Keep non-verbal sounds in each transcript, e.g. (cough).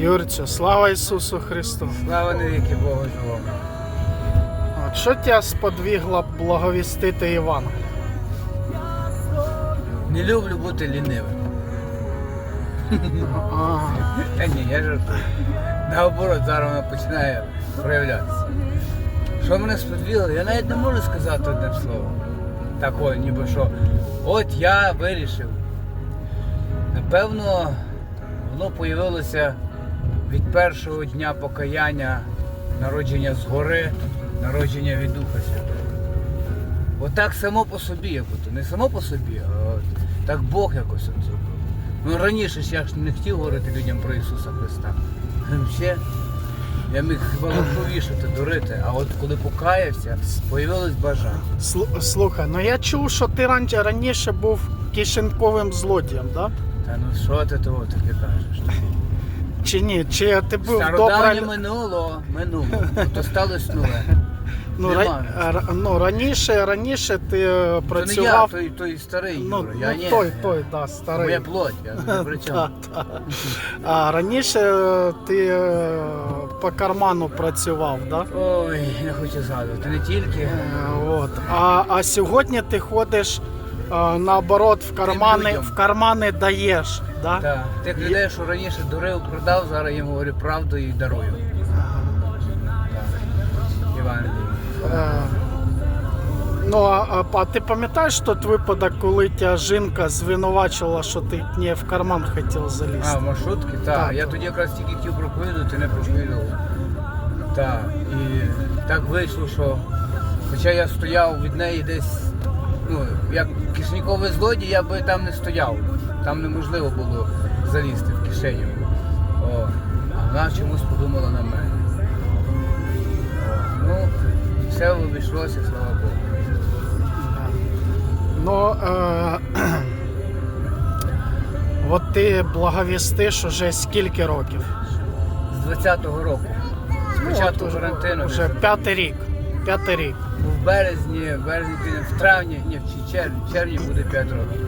Юрцю, слава Ісусу Христу! Слава навіки Богу живому. От що тебе сподвігло благовістити Івана? Не люблю бути лінивим. Та ні, я жартую. Наоборот, зараз воно починає проявлятися. Що мене сподвіло, я навіть не можу сказати одним словом. Такое, ніби що. От я вирішив. Напевно, воно появилося від першого дня покаяння, народження згори, народження від Духа Святого. Отак само по собі, як будто. Не само по собі, а так Бог якось от зробив. Ну раніше ж я ж не хотів говорити людям про Ісуса Христа. Взагалі, я міг хіба лапшу вішати, дурити, а от коли покаявся, появилось бажання. слу- слухай, ну я чув, що ти раніше, раніше був кишеньковим злодієм, да? Та ну що ти того таке кажеш? Чи ні? Чи ти був Стародавнє добра... минуло, минуло, то сталося нове. Ну, Нема. ра... ну, раніше, раніше ти е, То не я, працював. той, той старий Ну, Юра, ну ні. той, я- той, да, Моя старий. плоть, я не при чому. (laughs) Та, та. А раніше е, ти е, по карману працював, да? Ой, не хочу згадувати, не тільки. Е, От. А, а сьогодні ти ходиш наоборот в кармани, в кармани даєш. Да? Так, тих людей, що раніше дурив, продав, зараз їм говорю правду і дарую. Іван. Е, Ну, а, а ти пам'ятаєш тот випадок, коли тебе жінка звинувачила, що ти не в карман хотів А, залізти? в маршрутки? Так. Так. Я тоді якраз тільки хотів проповідувати, не проповідував. Так. І так вийшло, що хоча я стояв від неї десь, як кишеньковий злодій, я би там не стояв. Там неможливо було залізти в кишеню. О, а вона чомусь подумала на мене. О, ну, все обійшлося, слава Богу. Ну, е, (clears throat) от ти благовістиш уже скільки років? З 20-го року. З початку От уже- карантину. Уже п'ятий рік. П'ятий рік. В березні, в березні, в травні, ні, в червні, в червні буде 5 років.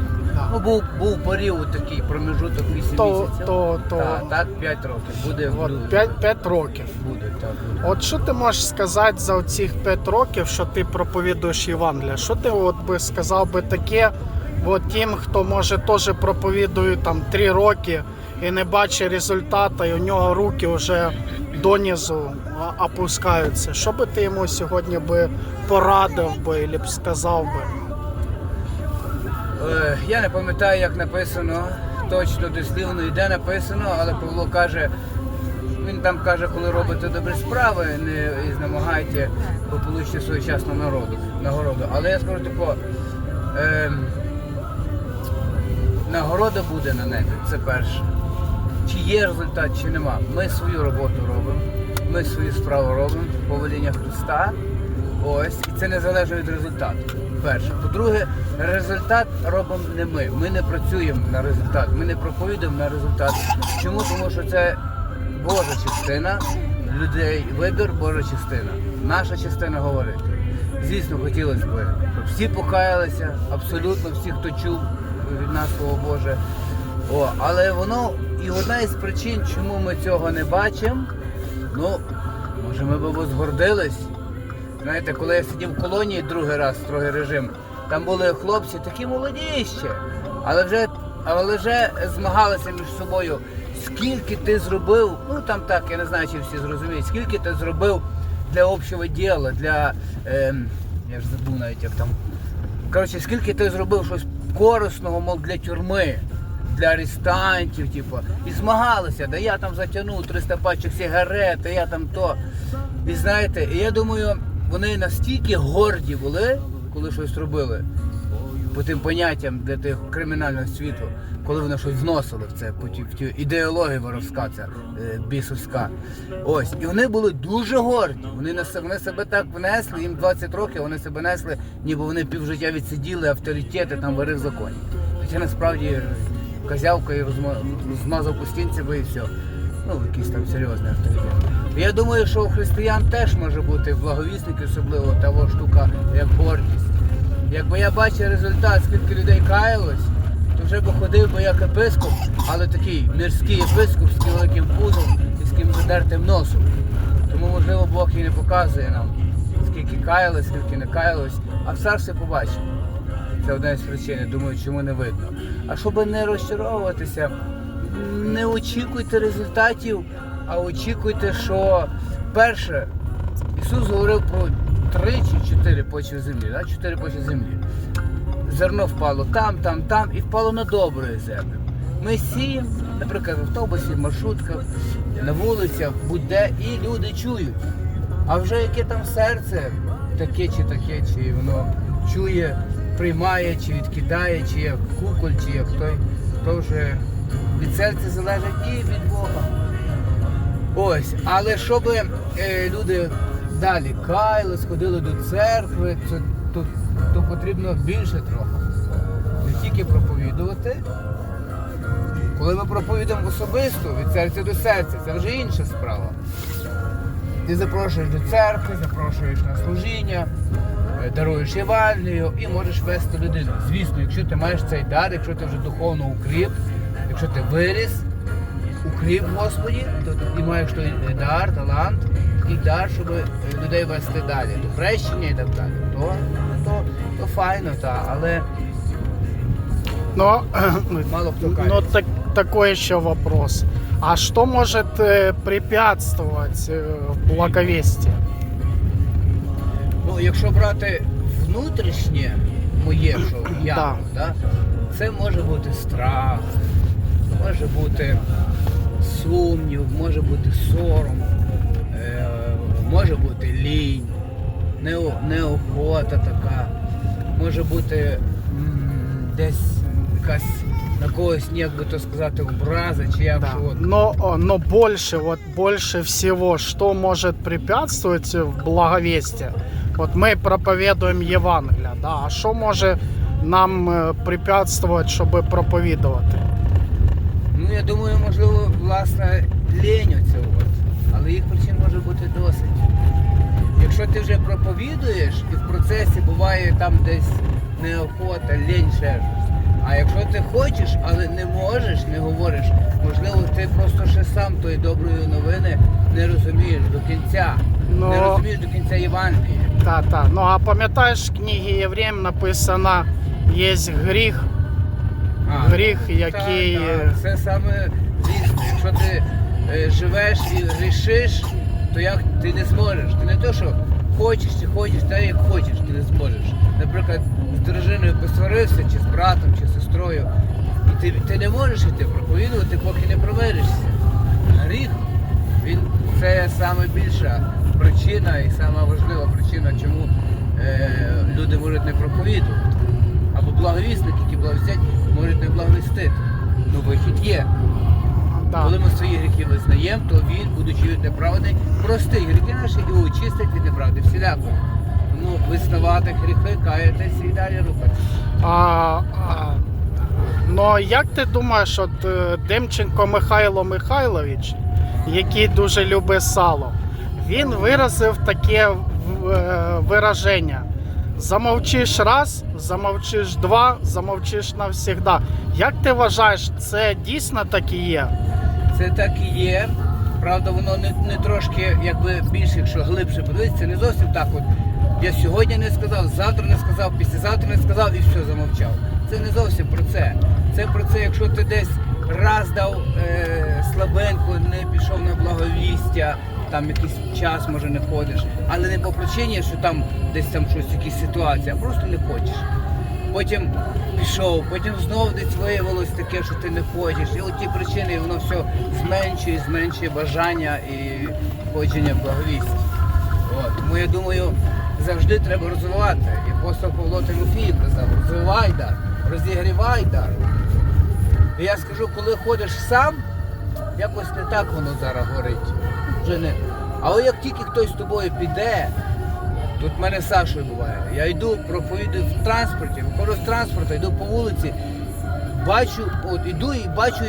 Ну, був, був період такий промежуток 8 То- місяців. то- то- Так, так, 5 років. Буде в От лютому. 5, 5 років. Буде, так, буде. От що ти можеш сказати за цих 5 років, що ти проповідуєш Євангелія? Що ти от би сказав би таке от тим, хто може теж проповідує там 3 роки і не бачить результату, і у нього руки вже донизу а, опускаються. Що би ти йому сьогодні би порадив би, або сказав би? Е, я не пам'ятаю, як написано, точно дослівно і де написано, але Павло каже, він там каже, коли робите добрі справи, не намагайте, получите своєчасну народу, нагороду. Але я скажу тако, е, нагорода буде на небі, це перше. Чи є результат, чи нема. Ми свою роботу робимо, ми свою справу робимо, повеління Христа. Ось, і це не залежить від результату. Перше. По-друге, результат робимо не ми. Ми не працюємо на результат, ми не проповідуємо на результат. Чому? Тому що це Божа частина людей, вибір Божа частина. Наша частина говорити. Звісно, хотілося б, щоб всі покаялися, абсолютно всі, хто чув від нас Слово Боже. О, але воно і одна із причин, чому ми цього не бачимо, ну, може ми б згордились. Знаєте, коли я сидів в колонії другий раз, строгий режим, там були хлопці такі молоді ще, але вже, але вже змагалися між собою, скільки ти зробив, ну там так, я не знаю, чи всі зрозуміють, скільки ти зробив для общого діла, для. ем, я ж забув навіть як там. Коротше, скільки ти зробив щось корисного, мов для тюрми, для арестантів, типу, і змагалися, да я там затягнув 300 пачок сигарет, а я там то. І знаєте, і я думаю, вони настільки горді були, коли щось робили по тим поняттям для тих кримінального світу, коли вони щось вносили в це, в ті ідеологія воровська, ця е, бісовська. Ось. І вони були дуже горді. Вони, на, вони себе так внесли, їм 20 років, вони себе несли, ніби вони півжиття відсиділи, авторитети там варив законі. Хоча насправді козявка і змазав би і все. Ну, якийсь там серйозний авторитет. Я думаю, що у християн теж може бути благовісник, особливо того штука, як гордість. Якби я бачив результат, скільки людей каялось, то вже би ходив би як епископ, але такий мирський епископ з великим пузом і з ким задертим носом. Тому, можливо, Бог і не показує нам, скільки каялись, скільки не каялось, а в царстві побачимо. Це одна з причин, я думаю, чому не видно. А щоб не розчаровуватися, не очікуйте результатів, а очікуйте, що перше, Ісус говорив про три чи чотири почви землі, да? чотири почви землі. Зерно впало там, там, там і впало на добру землю. Ми сіємо, наприклад, в автобусі, в маршрутках, на вулицях, будь-де, і люди чують. А вже яке там серце, таке чи таке, чи воно чує, приймає, чи відкидає, чи як куколь, чи як той, то вже від серця залежить і від Бога. Ось, але щоб е, люди далі каяли, сходили до церкви, це, то, то потрібно більше трохи. Не тільки проповідувати. Коли ми проповідуємо особисто від серця до серця, це вже інша справа. Ти запрошуєш до церкви, запрошуєш на служіння, е, даруєш Євангелію і можеш вести людину. Звісно, якщо ти маєш цей дар, якщо ти вже духовно укріп, якщо ти виріс, укріп Господі, то ти маєш той дар, талант, такий дар, щоб людей вести далі, до хрещення і так далі. То, то, то файно, та, але Но, мало хто каже. но так, такой еще вопрос. А что может э, препятствовать э, в благовестии? Ну, якщо брати внутрішнє моє, що я, Да. да, це може бути страх, може бути сумнів, може бути сором, е, може бути лінь, неохота така, може бути м, десь якась на когось, як би то сказати, образа, чи як Да. що от. Но, о, но больше, вот больше всего, что может препятствовать в благовестии? Вот мы проповедуем Евангелие, да, а что может нам э, препятствовать, чтобы проповідувати? Ну, я думаю, можливо, власне, лінь оця от. Але їх причин може бути досить. Якщо ти вже проповідуєш і в процесі буває там десь неохота, лінь ще щось. А якщо ти хочеш, але не можеш, не говориш, можливо, ти просто ще сам тої доброї новини не розумієш до кінця. Ну, Не розумієш до кінця Євангелія. Та, та. Ну а пам'ятаєш, в книгі Євреїв написано, є гріх, А, Гріх, ну, який, так, е, так. Це саме дійсно. Якщо ти е, живеш і грішиш, то як ти не зможеш. Ти не то, що хочеш чи хочеш, та як хочеш, ти не зможеш. Наприклад, з дружиною посварився, чи з братом, чи з сестрою. І ти, ти не можеш іти проповідувати, поки не проведешся. Гріх, він це саме більша причина і сама важлива причина, чому е, люди можуть не проповідувати. Або благовісники, які благовістять, можуть не благовістити. Ну вихід є. да. Коли ми свої гріхи визнаємо, то він, будучи неправедний, простить гріхи наші і очистить від неправди всіляко. Тому визнавати гріхи, каятися і далі рухатися. А, а, ну як ти думаєш, от е, Демченко Михайло Михайлович, який дуже любить сало, він виразив таке е, вираження. Замовчиш раз, замовчиш два, замовчиш навсігда. Як ти вважаєш, це дійсно так і є? Це так і є. Правда, воно не, не трошки, якби більше, якщо глибше подивитися, не зовсім так. От я сьогодні не сказав, завтра не сказав, післязавтра не сказав і все замовчав. Це не зовсім про це. Це про це, якщо ти десь раз дав е, слабенько, не пішов на благовістя, там якийсь час може не ходиш, але не по причині, що там десь там щось, якісь ситуації, а просто не хочеш. Потім пішов, потім знову десь виявилось таке, що ти не хочеш. І от ті причини воно все зменшує, зменшує бажання і ходження в благовісті. От. Тому я думаю, завжди треба розвивати. І апостол Павло Тимофію казав, розвивай дар, розігрівай дар. І я скажу, коли ходиш сам, якось не так воно зараз горить. Не. Але як тільки хтось з тобою піде, Тут в мене з буває. Я йду, проповідую в транспорті, виходжу з транспорту, йду по вулиці, бачу, от іду і бачу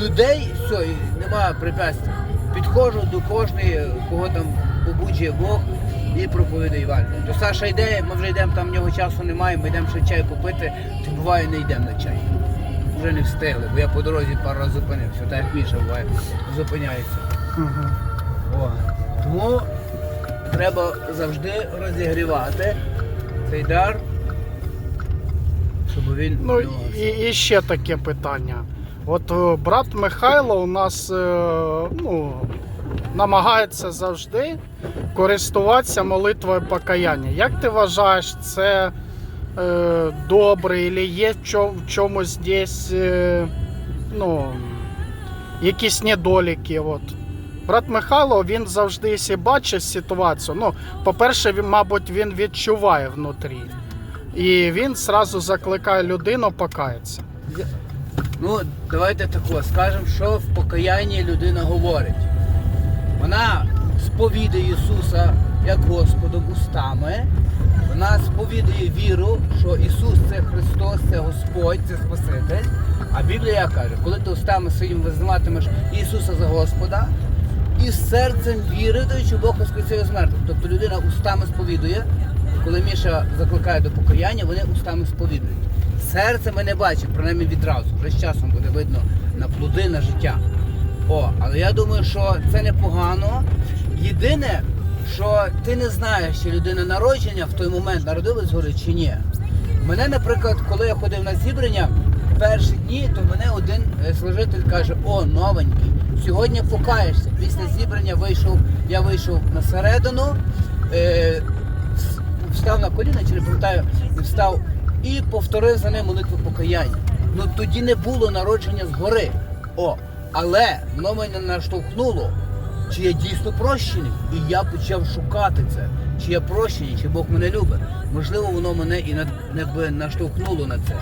людей, все, і немає препятствий. Підходжу до кожної, кого там побуджує Бог, і проповідує Євангеліє. То Саша йде, ми вже йдемо, там в нього часу немає, ми йдемо ще чай попити, то буває не йдемо на чай. Вже не встигли, бо я по дорозі пару разів зупинився, так як Міша буває, зупиняється. Мгм. О. Тому треба завжди розігрівати цей дар, щоб він Ну ну, і, і ще таке питання. От е, брат Михайло у нас е, ну, намагається завжди користуватися молитвою покаяння. Як ти вважаєш, це е, добре, і є в чомусь десь е, ну, якісь недоліки? От. Брат Михайло він завжди якщо бачить ситуацію. Ну, по-перше, він, мабуть, він відчуває внутрі. І він зразу закликає людину покаятися. Ну, давайте тако, скажемо, що в покаянні людина говорить. Вона сповідає Ісуса як Господом устами. Вона сповідає віру, що Ісус це Христос, це Господь, це Спаситель. А Біблія каже, коли ти устами своїм визнаватимеш Ісуса за Господа, і серцем вірити, що Бог воскресив з мертвих. Тобто людина устами сповідує, коли Міша закликає до покаяння, вони устами сповідують. Серце ми не бачимо, принаймні відразу. Вже з часом буде видно на плоди, на життя. О, але я думаю, що це непогано. Єдине, що ти не знаєш, чи людина народження в той момент народилась згори чи ні. Мене, наприклад, коли я ходив на зібрання перші дні, то мене один е, служитель каже: О, новенький, сьогодні покаєшся. Після зібрання вийшов, я вийшов на середину, е, встав на коліна, чи не пам'ятаю, встав і повторив за ним молитву покаяння. Ну тоді не було народження згори. О, але воно мене наштовхнуло, чи я дійсно прощений, і я почав шукати це. Чи я прощений, чи Бог мене любить. Можливо, воно мене і якби наштовхнуло на це.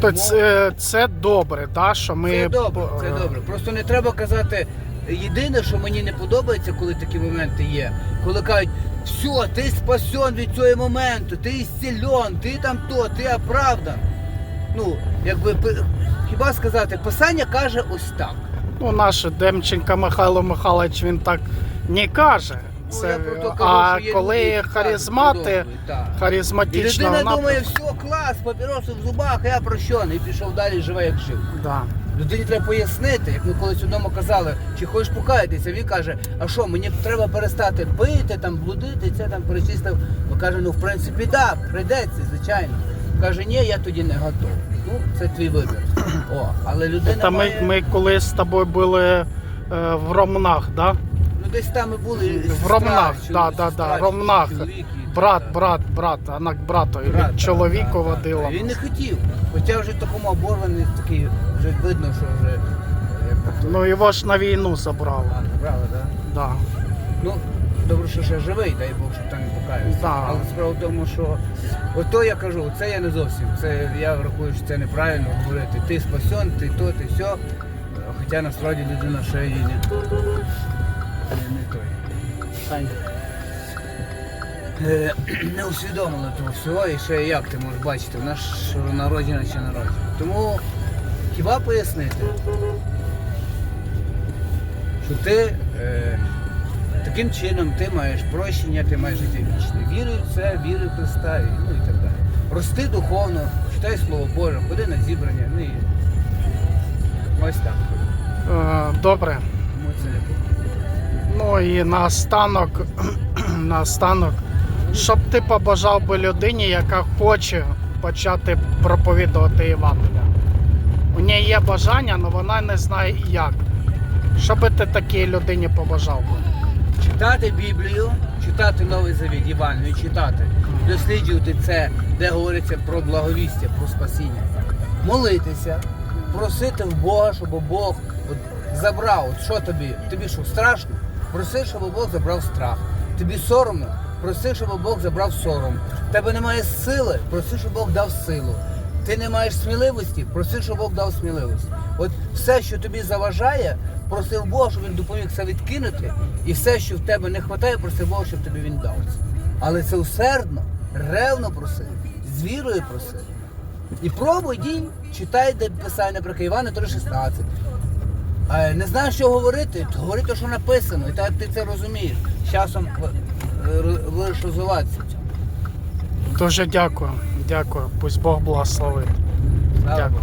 То це, це добре, да, що ми Це добре, це добре. Просто не треба казати. Єдине, що мені не подобається, коли такі моменти є, коли кажуть, все, ти спасен від цього моменту, ти ісцільон, ти там то, ти оправдан. Ну, якби хіба сказати, писання каже ось так. Ну, наш Демченко Михайло Михайлович він так не каже. Ну, Це, я про то кажу, а що є коли люди, які кажуть, харизмати, продовжують, так. І харизматична людина вона. думає, все, клас, папіроси в зубах, я прощений, і пішов далі, живе як жив. Да. Людині треба пояснити, як ми колись одному казали, чи хочеш покаятися. Він каже, а що, мені треба перестати пити, там, блудити, це там перечислив. Бо каже, ну в принципі, да, прийдеться, звичайно. Каже, ні, я тоді не готов. Ну, це твій вибір. О, але людина Та ми, має... ми колись з тобою були е, в Ромнах, да? Ну десь там ми були. В сестра, Ромнах, чоловік, да, да, сестра, да, Ромнах. чоловік і Брат, брат, брат, вона к брату, брат, від так, чоловіку так, так, водила. так. Він не хотів. Хоча вже такому оборваний такий, вже видно, що вже як. Ну його ж на війну забрали. А, правда, так? Да. Ну, добре, що ще живий, дай Бог, щоб там не покаявся. Да. Але справа в тому, що ото я кажу, це я не зовсім. Це я рахую, що це неправильно говорити. Ти спасен, ти то, ти все. Хоча насправді людина ще і не той. Е, (clears throat) Не усвідомила того всього і ще як ти можеш бачити, вона ж народжена чи народжена. Тому хіба пояснити, що ти е, таким чином ти маєш прощення, ти маєш життя вічне. Віруй в це, віруй в Христа, і, ну і так далі. Рости духовно, читай Слово Боже, ходи на зібрання, ну і ось так. Е, Добре. Ну і наостанок, (clears throat) наостанок, щоб ти побажав би людині, яка хоче почати проповідувати Євангелія. У неї є бажання, але вона не знає як. Що би ти такій людині побажав би? Читати Біблію, читати Новий Завіт, Євангелію, читати, досліджувати це, де говориться про благовістя, про спасіння. Молитися, просити в Бога, щоб Бог от, забрав. От що тобі? Тобі що, страшно? Проси, щоб Бог забрав страх. Тобі соромно, проси, щоб Бог забрав сором. Тебе немає сили, проси, щоб Бог дав силу. Ти не маєш сміливості, проси, щоб Бог дав сміливість. От все, що тобі заважає, проси в Бога, щоб він допоміг це відкинути. І все, що в тебе не вистачає, проси Бога, щоб тобі він дав. це. Але це усердно, ревно проси, з вірою проси. І пробуй дій, читай, де писання про Івана 3,16. Е, Не знаєш, що говорити, то говори те, що написано, і так ти це розумієш. З Часом будеш розвиватися. Дуже дякую. Дякую. Пусть Бог благословить. Дякую.